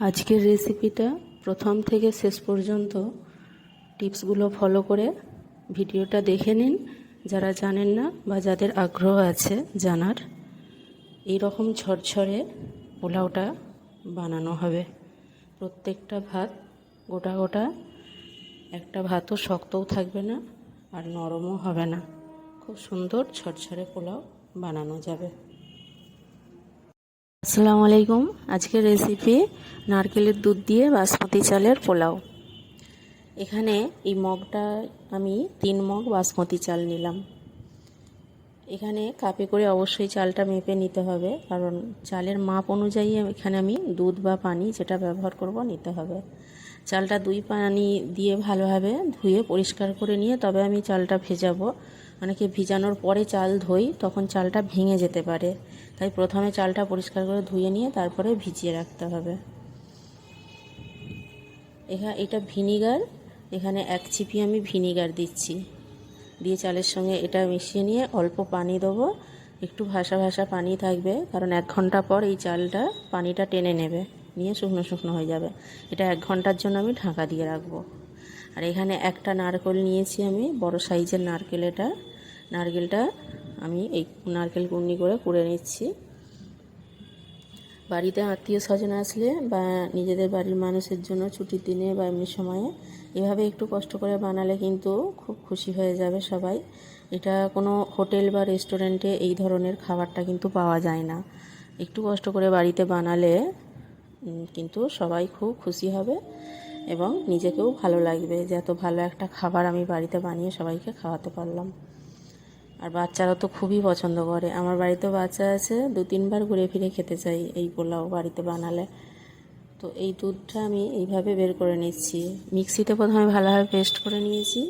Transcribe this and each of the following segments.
আজকের রেসিপিটা প্রথম থেকে শেষ পর্যন্ত টিপসগুলো ফলো করে ভিডিওটা দেখে নিন, যারা জানেন না বা যাদের আগ্রহ আছে জানার। এই রকম ঝরঝরে পোলাওটা বানানো হবে। প্রত্যেকটা ভাত গোটা গোটা, একটা ভাতও শক্তও থাকবে না আর নরমও হবে না। খুব সুন্দর ঝরঝরে পোলাও বানানো যাবে। আসসালামু আলাইকুম। আজকের রেসিপি নারকেলের দুধ দিয়ে বাসমতি চালের পোলাও। এখানে এই মগটা আমি তিন মগ বাসমতি চাল নিলাম। এখানে কাপে করে অবশ্যই চালটা মেপে নিতে হবে, কারণ চালের মাপ অনুযায়ী এখানে আমি দুধ বা পানি যেটা ব্যবহার করব নিতে হবে। চালটা দুই পানি দিয়ে ভালোভাবে ধুয়ে পরিষ্কার করে নিয়ে তবে আমি চালটা ভেজাবো। অনেকে ভিজানোর পরে চাল ধুই, তখন চালটা ভেঙে যেতে পারে। তাই প্রথমে চালটা পরিষ্কার করে ধুয়ে নিয়ে তারপরে ভিজিয়ে রাখতে হবে। এখানে এটা ভিনিগার, এখানে এক চিপি আমি ভিনিগার দিচ্ছি। দিয়ে চালের সঙ্গে এটা মিশিয়ে নিয়ে অল্প পানি দেবো। একটু ভাসা ভাসা পানি থাকবে, কারণ এক ঘণ্টা পর এই চালটা পানিটা টেনে নেবে, নিয়ে শুকনো শুকনো হয়ে যাবে। এটা এক ঘণ্টার জন্য আমি ঢাকা দিয়ে রাখব। আর এখানে একটা নারকেল নিয়েছি আমি, বড় সাইজের নারকেল এটা। নারকেলটা আমি এই নারকেল কুন্নি করে কুড়ে নিচ্ছি। বাড়িতে আত্মীয় স্বজন আসলে বা নিজেদের বাড়ির মানুষের জন্য ছুটির দিনে বা এমনি সময়ে এভাবে একটু কষ্ট করে বানালে কিন্তু খুব খুশি হয়ে যাবে সবাই। এটা কোনো হোটেল বা রেস্টুরেন্টে এই ধরনের খাবারটা কিন্তু পাওয়া যায় না। একটু কষ্ট করে বাড়িতে বানালে কিন্তু সবাই খুব খুশি হবে এবং নিজেকেও ভালো লাগবে যে এত ভালো একটা খাবার আমি বাড়িতে বানিয়ে সবাইকে খাওয়াতে পারলাম। আর বাচ্চারা তো খুবই পছন্দ করে। আমার বাড়িতে বাচ্চা আছে, দু তিনবার ঘুরে ফিরে খেতে চাই এই পোলাও বাড়িতে বানালে। তো এই দুধটা আমি এইভাবে বের করে নিচ্ছি। মিক্সিতে প্রথমে ভালোভাবে পেস্ট করে নিয়েছি,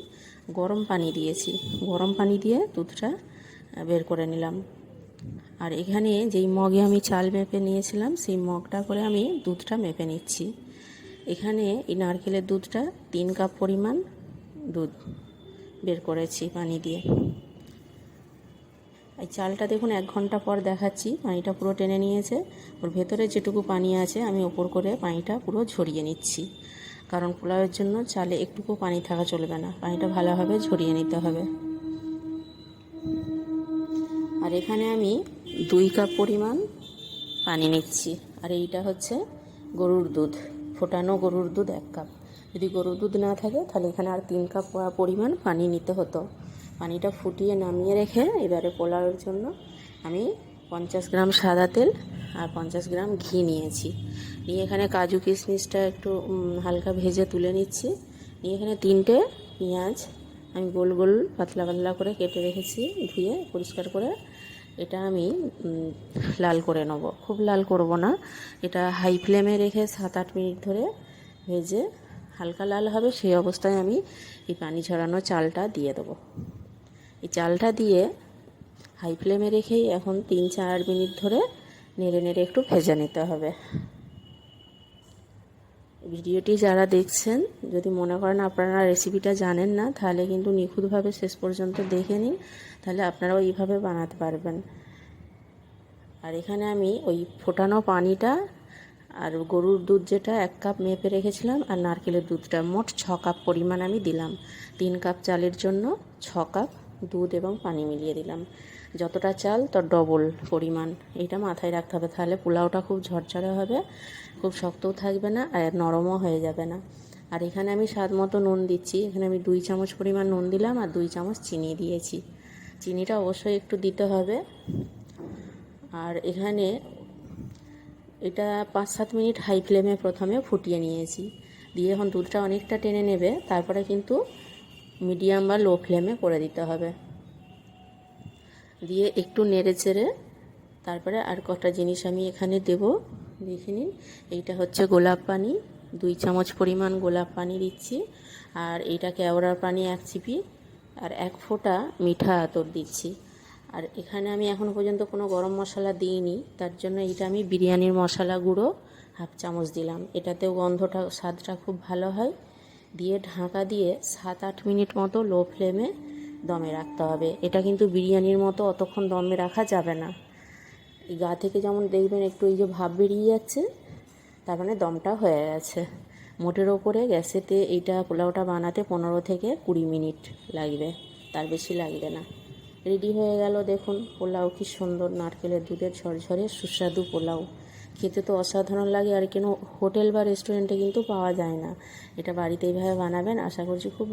গরম পানি দিয়েছি। গরম পানি দিয়ে দুধটা বের করে নিলাম। আর এখানে যেই মগে আমি চাল মেপে নিয়েছিলাম, সেই মগটা করে আমি দুধটা মেপে নিচ্ছি। এখানে এই নারকেলের দুধটা তিন কাপ পরিমাণ দুধ বের করেছি পানি দিয়ে। এই চালটা দেখুন, এক ঘণ্টা পর দেখাচ্ছি। পানিটা পুরো টেনে নিয়েছে। ওর ভেতরে যেটুকু পানি আছে, আমি ওপর করে পানিটা পুরো ঝরিয়ে নিচ্ছি। কারণ পোলাওয়ের জন্য চালে একটুকু পানি থাকা চলবে না। পানিটা ভালোভাবে ঝরিয়ে নিতে হবে। আর এখানে আমি দুই কাপ পরিমাণ পানি নিচ্ছি। আর এইটা হচ্ছে গরুর দুধ, ফোটানো গরুর দুধ এক কাপ। যদি গরুর দুধ না থাকে, তাহলে এখানে আর তিন কাপ পরিমাণ পানি নিতে হতো। পানিটা ফুটিয়ে নামিয়ে রেখে এবারে পোলাওয়ের জন্য আমি পঞ্চাশ গ্রাম সাদা তেল আর পঞ্চাশ গ্রাম ঘি নিয়েছি। নিয়ে এখানে কাজু কিশমিশটা একটু হালকা ভেজে তুলে নিচ্ছি। নিয়ে এখানে তিনটে পেঁয়াজ আমি গোল গোল পাতলা পাতলা করে কেটে রেখেছি, ধুয়ে পরিষ্কার করে এটা আমি লাল করে নেব। খুব লাল করব না। এটা হাই ফ্লেমে রেখে সাত আট মিনিট ধরে ভেজে হালকা লাল হবে, সেই অবস্থায় আমি এই পানি ঝরানো চালটা দিয়ে দেবো। এই চালটা দিয়ে হাই ফ্লেমে রেখেই এখন তিন চার মিনিট ধরে নেড়ে নেড়ে একটু ভেজে নিতে হবে। ভিডিওটি যারা দেখছেন, যদি মনে করেন আপনারা রেসিপিটা জানেন না, তাহলে কিন্তু নিখুঁতভাবে শেষ পর্যন্ত দেখে নিন, তাহলে আপনারাও এইভাবে বানাতে পারবেন। আর এখানে আমি ওই ফোটানো পানিটা আর গরুর দুধ যেটা এক কাপ মেপে রেখেছিলাম আর নারকেলের দুধটা, মোট ছ কাপ পরিমাণ আমি দিলাম। তিন কাপ চালের জন্য ছ কাপ দুধ এবং পানি মিলিয়ে দিলাম। যতটা চাল, তার ডবল পরিমাণ। এটা মাথায় রাখতে হবে। তাহলে পোলাওটা খুব ঝরঝরে হবে, খুব শক্তও থাকবে না, আর নরমও হয়ে যাবে না। আর এখানে আমি স্বাদ মতো নুন দিচ্ছি। এখানে আমি দুই চামচ পরিমাণ নুন দিলাম আর দুই চামচ চিনি দিয়েছি। চিনিটা অবশ্যই একটু দিতে হবে। আর এখানে এটা পাঁচ সাত মিনিট হাই ফ্লেমে প্রথমে ফুটিয়ে নিয়েছি। দিয়ে এখন দুধটা অনেকটা টেনে নেবে। তারপরে কিন্তু মিডিয়াম বা লো ফ্লেমে করে দিতে হবে। দিয়ে একটু নেড়ে চেড়ে তারপরে আর কটা জিনিস আমি এখানে দেব। দেখে নিন, এইটা হচ্ছে গোলাপ পানি। দুই চামচ পরিমাণ গোলাপ পানি দিচ্ছি। আর এইটা কেওড়ার পানি এক চিপি আর এক ফোঁটা মিঠা আতর দিচ্ছি। আর এখানে আমি এখনও পর্যন্ত কোনো গরম মশলা দিইনি। তার জন্য এইটা আমি বিরিয়ানির মশলা গুঁড়ো হাফ চামচ দিলাম। এটাতেও গন্ধটা, স্বাদটা খুব ভালো হয়। দিয়ে ঢাকা দিয়ে সাত আট মিনিট মতো লো ফ্লেমে দমে রাখতে হবে। এটা কিন্তু বিরিয়ানির মতো অতক্ষণ দমে রাখা যাবে না। এই গা থেকে যেমন দেখবেন একটু এই যে ভাব বেরিয়ে যাচ্ছে, তার মানে দমটা হয়ে গেছে। মোটের ওপরে গ্যাসেতে এইটা পোলাওটা বানাতে পনেরো থেকে কুড়ি মিনিট লাগবে, তার বেশি লাগবে না। রেডি হয়ে গেল দেখুন পোলাও কি সুন্দর, নারকেলের দুধের ঝরঝরে সুস্বাদু পোলাও। খেতে তো অসাধারণ লাগে আর কেন হোটেল বা রেস্টুরেন্টে কিন্তু পাওয়া যায় না। এটা বাড়িতে এইভাবে বানাবেন, আশা করছি খুব